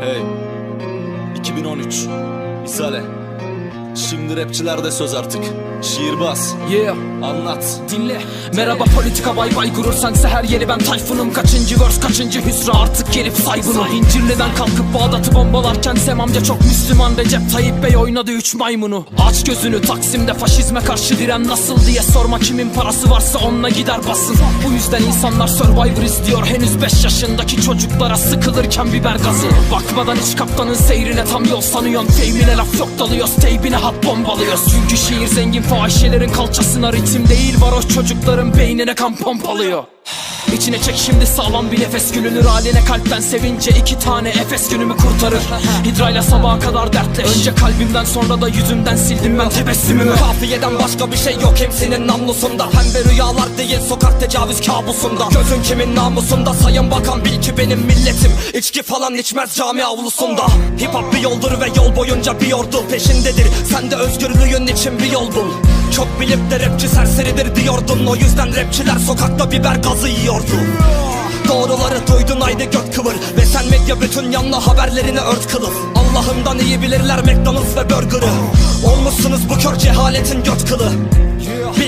Hey 2013 İsale Şimdi rapçilerde söz artık. Şiirbaz. Yeah. Anlat. Dinle. Merhaba politika bay bay gurur sense her yeri ben Tayfun'um. Kaçıncı vers kaçıncı hüsra artık gelip say. Bunu İncirli'den kalkıp Bağdat'ı bombalarken Sem amca çok Müslüman. Recep Tayyip Bey oynadı üç maymunu. Aç gözünü Taksim'de faşizme karşı diren nasıl diye sorma. Kimin parası varsa onunla gider basın Bu yüzden insanlar Survivor izliyor Henüz 5 yaşındaki çocuklara sıkılırken biber gazı. Bakmadan hiç kaptanın seyrine tam yol sanıyorsun. Teymine laf yok dalıyoruz teybine hat bombalıyoruz Çünkü şiir zengin fahişelerin kalçasına ritim değil. Varoş çocukların beynine kan pompalıyor İçine çek şimdi sağlam bir nefes gülünür haline kalpten sevince iki tane Efes günümü kurtarır. Hidrayla sabaha kadar dertleş. Önce kalbimden sonra da yüzümden sildim ben tebessümümü. Kafiyeden başka bir şey yok hepsinin namlusunda. Hem de rüyalar değil sokak tecavüz kabusunda. Gözün kimin namusunda? Sayın bakan bil ki benim milletim. İçki falan içmez cami avlusunda. Hip hop bir yoldur ve yol boyunca bir yordul peşindedir. Sen de özgürlüğün için bir yol bul Çok bilip de rapçi serseridir diyordun. O yüzden rapçiler sokakta biber gazı yiyordu. Doğruları duydun haydi gök kıvır. Ve sen medya bütün yanlı haberlerini ört kılıf. Allah'ından iyi bilirler McDonald's ve burger'ı. Olmuşsunuz bu kör cehaletin göt kılı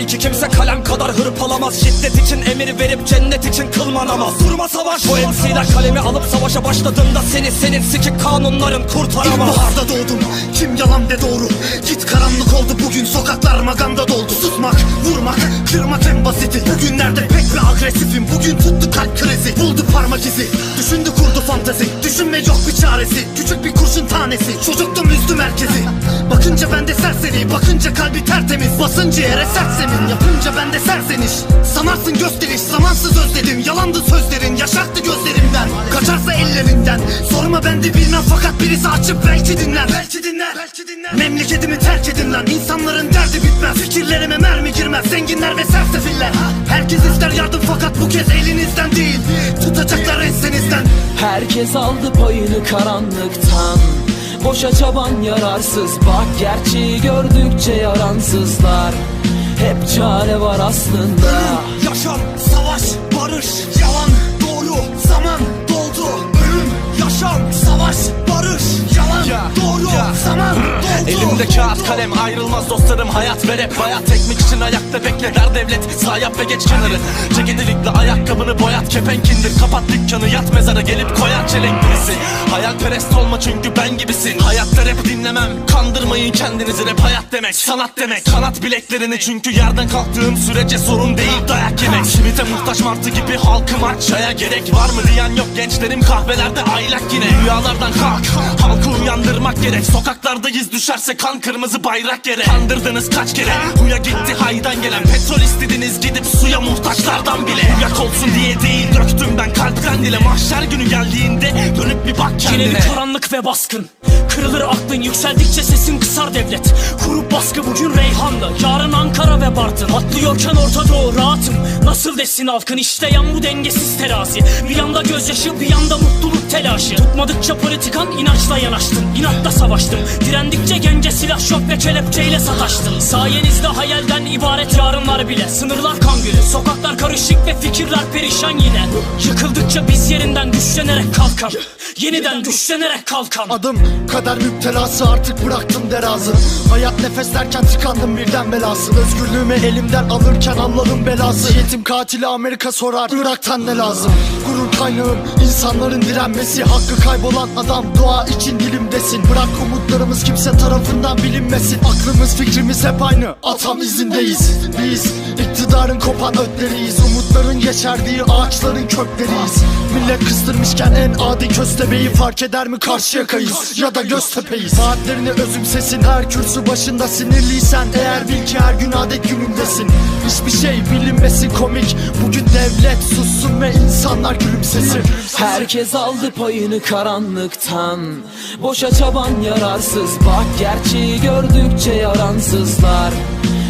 Bil ki kimse kalem kadar hırpalamaz. Şiddet için emir verip cennet için kılma namaz Durma savaş Bu MC'ler kalemi alıp savaşa başladığında Seni senin sikik kanunların kurtaramaz. İlkbaharda doğdum Kim yalan de doğru? Git karanlık oldu bugün sokaklar maganda doldu. Susmak, vurmak, kırmak en basiti. Bugünlerde pek bir agresifim Bugün tuttu kalp krizi. Buldu parmak izi Düşündü kurdu fantezi. Düşünme yok bir çaresi Küçük bir kurşun tanesi. Çocuktum üzdü merkezi Bakınca bende serseri Bakınca kalbi tertemiz. Basınca yere sersemin Yapınca bende serseniş. Sanarsın gösteriş Zamansız özledim. Yalandı sözlerin Yaşarttı gözlerimden Kaçarsa ellerinden. Sorma ben de bilmem fakat birisi açıp belki dinler. Belki dinler Belki dinler. Memleketimi terk edin lan. İnsanların derdi bitmez. Fikirlerime mermi girmez. Zenginler ve sersefiller. Herkes ister yardım fakat bu kez elinizden değil. Tutacaklar ensenizden. Herkes aldı payını karanlıktan. Boşa çaban yararsız. Bak gerçeği gördükçe yaransızlar Hep çare var aslında. Yaşam, savaş, barış, yalan, doğru, zaman, doldu. Ölüm, yaşam, savaş, doğru, zaman, doldu. Elimde kağıt kalem ayrılmaz dostlarım hayat ve rap Hayat ekmek için ayakta bekle der devlet. Sağ yap ve geç kenarı. Ceketilikle ayakkabını boyat kepenk indir Kapat dükkanı yat mezara gelip koyar çelenk birisi. Hayalperest olma çünkü ben gibisin. Hayatta rap dinlemem Kandırmayın kendinizi. Rap hayat demek Sanat demek. Kanat bileklerini çünkü yerden kalktığım sürece sorun değil dayak yemek Muhtaç martı gibi halkım aç Çaya gerek var mı diyen yok. Gençlerim kahvelerde aylak yine. Rüyalardan kalk. Halkı uyandırmak gerek. Sokaklardayız düşerse kan kırmızı bayrak yere. Kandırdınız kaç kere? Huya gitti haydan gelen. Petrol istediniz gidip suya muhtaçlardan bile. Yak olsun diye değil döktüm ben kalpten dile. Mahşer günü geldiğinde dönüp bir bak Yine kendine bir karanlık ve baskın Kırılır aklın. Yükseldikçe sesin kısar devlet. Kurup baskı bugün Reyhanlı Yarın Ankara ve Bartın. Atlıyorken Orta Doğu rahatım. Nasıl desin halkın? İşte yan bu dengesiz terazi. Bir yanda gözyaşı bir yanda mutluluk telaşı. Tutmadıkça politikan inançla yanaştın İnatla savaştın Direndikçe gence silah şok ve kelepçeyle sataştın Sayenizde hayalden ibaret yarınlar bile. Sınırlar kan gölü Sokaklar karışık ve fikirler perişan yine. Yıkıldıkça biz yerinden güçlenerek kalkan Yeniden güçlenerek kalkan. Adım kader müptelası artık bıraktım derazı. Hayat nefes derken tıkandım birden belası. Özgürlüğümü elimden alırken Allah'ın belası. Yetim katili Amerika sorar Irak'tan ne lazım? Gurur kaynağım insanların direnmesi. Hakkı kaybolan adam doğa için dilimdesin. Bırak umutlarımız kimse tarafından bilinmesin. Aklımız fikrimiz hep aynı. Atam izindeyiz. Biz iktidarın kopan ötleriyiz. Umutların yeşerdiği ağaçların kökleriyiz Millet kıstırmışken en adi köstebeği fark eder mi? Karşı yakayız ya da Göztepe'yiz. Saatlerini özümsesin her kürsü başında sinirliysen Eğer bil ki her gün adet günündesin. Hiçbir şey bilinmesin komik Bugün devlet sussun ve insanlar gülümsesin. Herkes aldı payını karanlıktan Boşa çaban yararsız. Bak gerçeği gördükçe yaransızlar.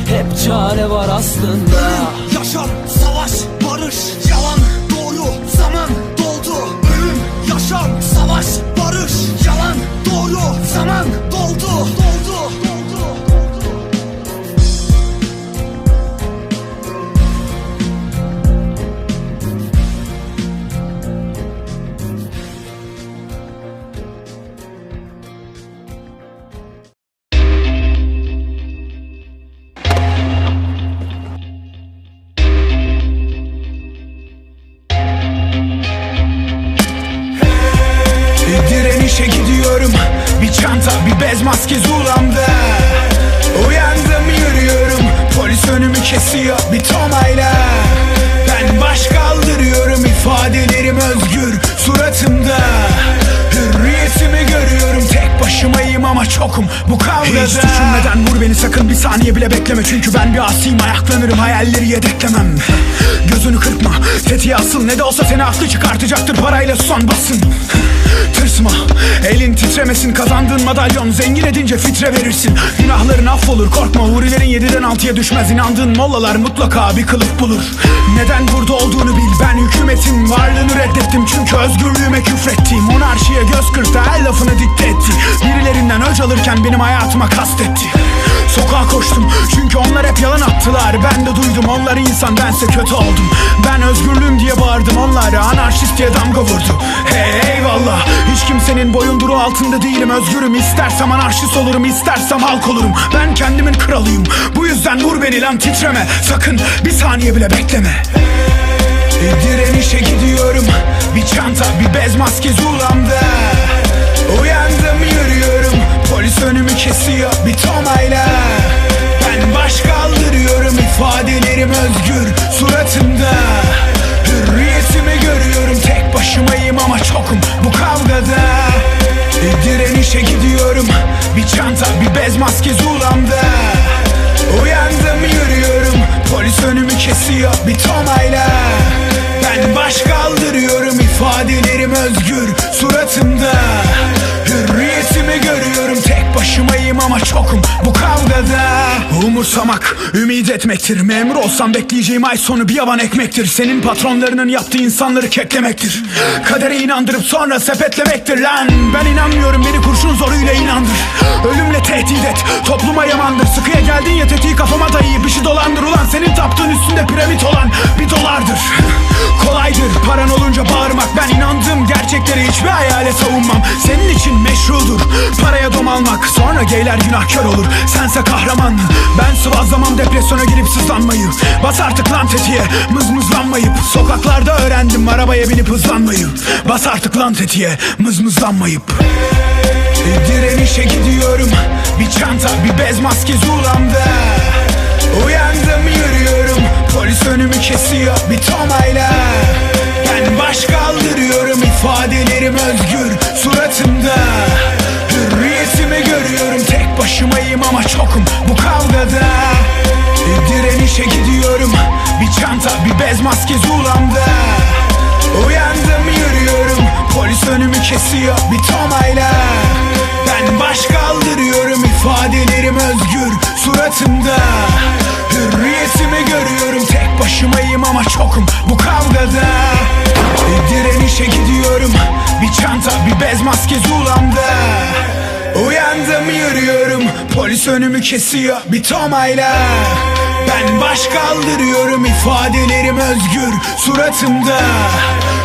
Hep çare var aslında. Yaşam, savaş, barış, direnişe gidiyorum. Bir çanta bir bez maske zulamda. Uyandım yürüyorum. Polis önümü kesiyor bir tomayla. Ben baş kaldırıyorum ifadelerim özgür suratımda çokum. Bu kavgada Hiç düşünmeden vur beni sakın bir saniye bile bekleme. Çünkü ben bir asiyim ayaklanırım hayalleri yedeklemem. Gözünü kırpma tetiğe asıl. Ne de olsa seni haklı çıkartacaktır parayla son basın. Tırsma elin titremesin. Kazandığın madalyon Zengin edince fitre verirsin. Günahların affolur korkma. Hurilerin yediden altıya düşmez. İnandığın mollalar mutlaka bir kılıf bulur. Neden burada olduğunu bil. Ben hükümetin varlığını reddettim. Çünkü özgürlüğüme küfrettim. Monarşiye göz kırptı her lafını dikte etti. Birilerinden öc alırken benim hayatıma kastetti. Sokağa koştum çünkü onlar hep yalan attılar. Ben de duydum onlar insan bense kötü oldum. Ben özgürlüğüm diye bağırdım onlar anarşist diye damga vurdu. Hey eyvallah hiç kimsenin boyunduruğu altında değilim. Özgürüm istersem anarşist olurum istersem halk olurum. Ben kendimin kralıyım bu yüzden vur beni lan titreme. Sakın bir saniye bile bekleme. Direnişe gidiyorum Bir çanta bir bez maske zulamda Uyandım yürüyorum Polis önümü kesiyor bir tomayla Ben baş kaldırıyorum ifadelerim özgür suratımda. Hürriyetimi görüyorum tek başımayım ama çokum bu kavgada. Direnişe gidiyorum Bir çanta bir bez maske zulamda. Uyandım yürüyorum Polis önümü kesiyor bir tomayla Ben baş kaldırıyorum ifadelerim özgür suratımda Umursamak ümit etmektir. Memur olsam bekleyeceğim ay sonu bir yavan ekmektir. Senin patronlarının yaptığı insanları keklemektir. Kadere inandırıp sonra sepetlemektir lan. Ben inanmıyorum beni kurşun zoruyla inandır. Ölümle tehdit et topluma yamandır. Sıkıya geldin ya tetiği kafama dayayıp işi dolandır. Ulan senin taptığın üstünde piramit olan bir dolardır Kolaydır paran olunca bağırmak. Ben inandığım gerçekleri hiçbir hayale savunmam. Senin için meşrudur paraya dom almak. Sonra geyler günahkar olur. Sense kahraman. Ben sıvazlamam depresyona girip sızlanmayı Bas artık lan tetiğe. Mızmızlanmayıp Sokaklarda öğrendim arabaya binip hızlanmayı. Bas artık lan tetiğe mızmızlanmayıp. Direnişe gidiyorum. Bir çanta bir bez maske zulamda Uyandım Polis önümü kesiyor bir tomayla Ben baş kaldırıyorum ifadelerim özgür suratımda. Hürriyetimi görüyorum tek başımayım ama çokum bu kavgada. Direnişe gidiyorum Bir çanta bir bez maske zulamda. Uyandım yürüyorum Polis önümü kesiyor bir tomayla Ben baş kaldırıyorum ifadelerim özgür suratımda çokum bu kavgada. Direnişe gidiyorum Bir çanta bir bez maske zulamda. Uyandım yürüyorum Polis önümü kesiyor bir tomayla. Ben baş kaldırıyorum ifadelerim özgür suratımda.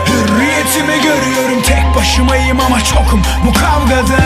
Hürriyetimi görüyorum tek başımayım ama çokum bu Kavgada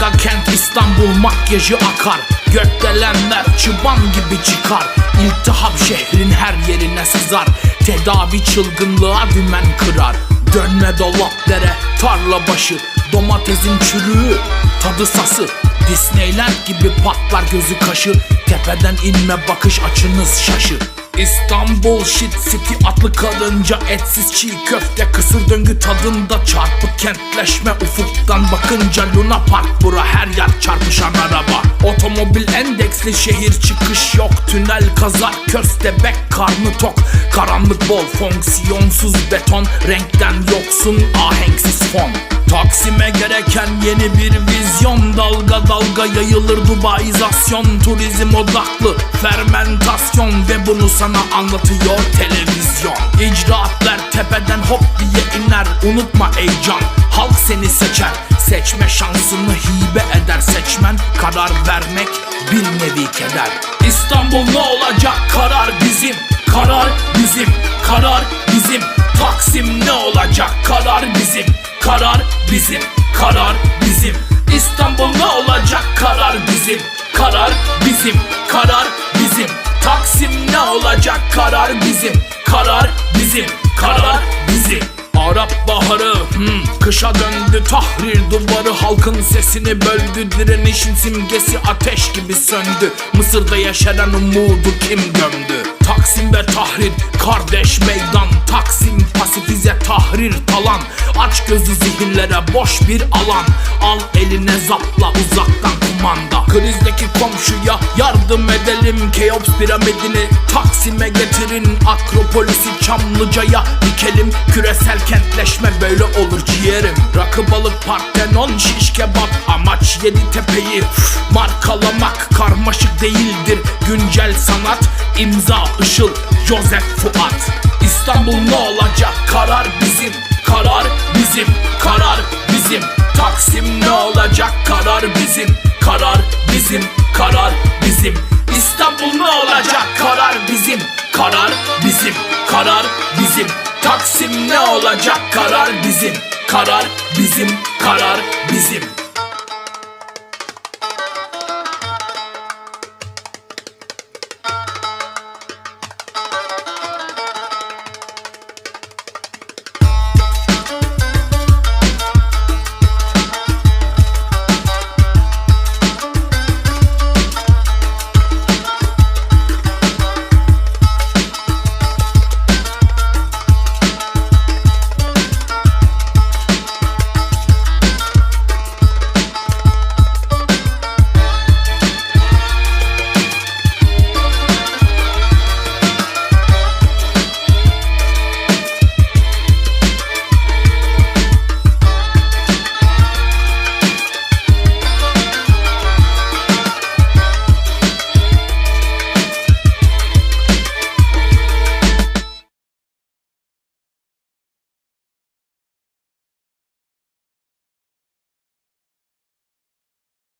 Kara kent İstanbul makyajı akar. Gökdelenler çıban gibi çıkar. İltihap şehrin her yerine sızar. Tedavi çılgınlığa dümen kırar. Dönme dolap tarla başı Domatesin çürüğü tadı sası. Disneyland gibi patlar gözü kaşı. Tepeden inme bakış açınız şaşı. İstanbul shit city atlı karınca etsiz çiğ köfte. Kısır döngü tadında çarpık kentleşme. Ufuktan bakınca Luna Park bura her yer çarpışan araba. Otomobil endeksli şehir çıkış yok. Tünel kazar köstebek karnı tok. Karanlık bol fonksiyonsuz beton. Renkten yoksun ahenksiz fon Taksim'e gereken yeni bir vizyon. Dalga dalga yayılır Dubaizasyon Turizm odaklı fermentasyon. Ve bunu sana anlatıyor televizyon. İcraatlar tepeden hop diye iner. Unutma ey can halk seni seçer. Seçme şansını hibe eder. Seçmen Karar vermek bir nevi keder. İstanbul ne olacak karar bizim. Karar bizim karar bizim. Taksim ne olacak karar bizim Karar bizim karar bizim. İstanbul ne olacak karar bizim. Karar bizim karar bizim. Taksim ne olacak karar bizim. Karar bizim karar bizim. Arap baharı hmm, kışa döndü tahrir duvarı. Halkın sesini böldü direnişin simgesi ateş gibi söndü. Mısır'da yaşanan umudu kim gömdü Taksim ve tahrir kardeş meydan. Taksim pasifize tahrir talan. Aç gözü zihinlere boş bir alan. Al eline zapla uzaktan kumanda. Krizdeki komşuya yardım edelim. Keops piramidini Taksim'e getirin. Akropolisi Çamlıca'ya dikelim. Küresel kentleşme böyle olur ciğerim. Rakı balık partenon şiş kebap. Amaç yedi tepeyi markalamak Karmaşık değildir. Güncel sanat imza ışıl Joseph Fuat. İstanbul ne olacak? Karar bizim Karar bizim karar bizim. Taksim ne olacak? Karar bizim Karar bizim karar bizim. İstanbul ne olacak? Karar bizim Karar bizim karar bizim. Taksim ne olacak? Karar bizim Karar bizim karar bizim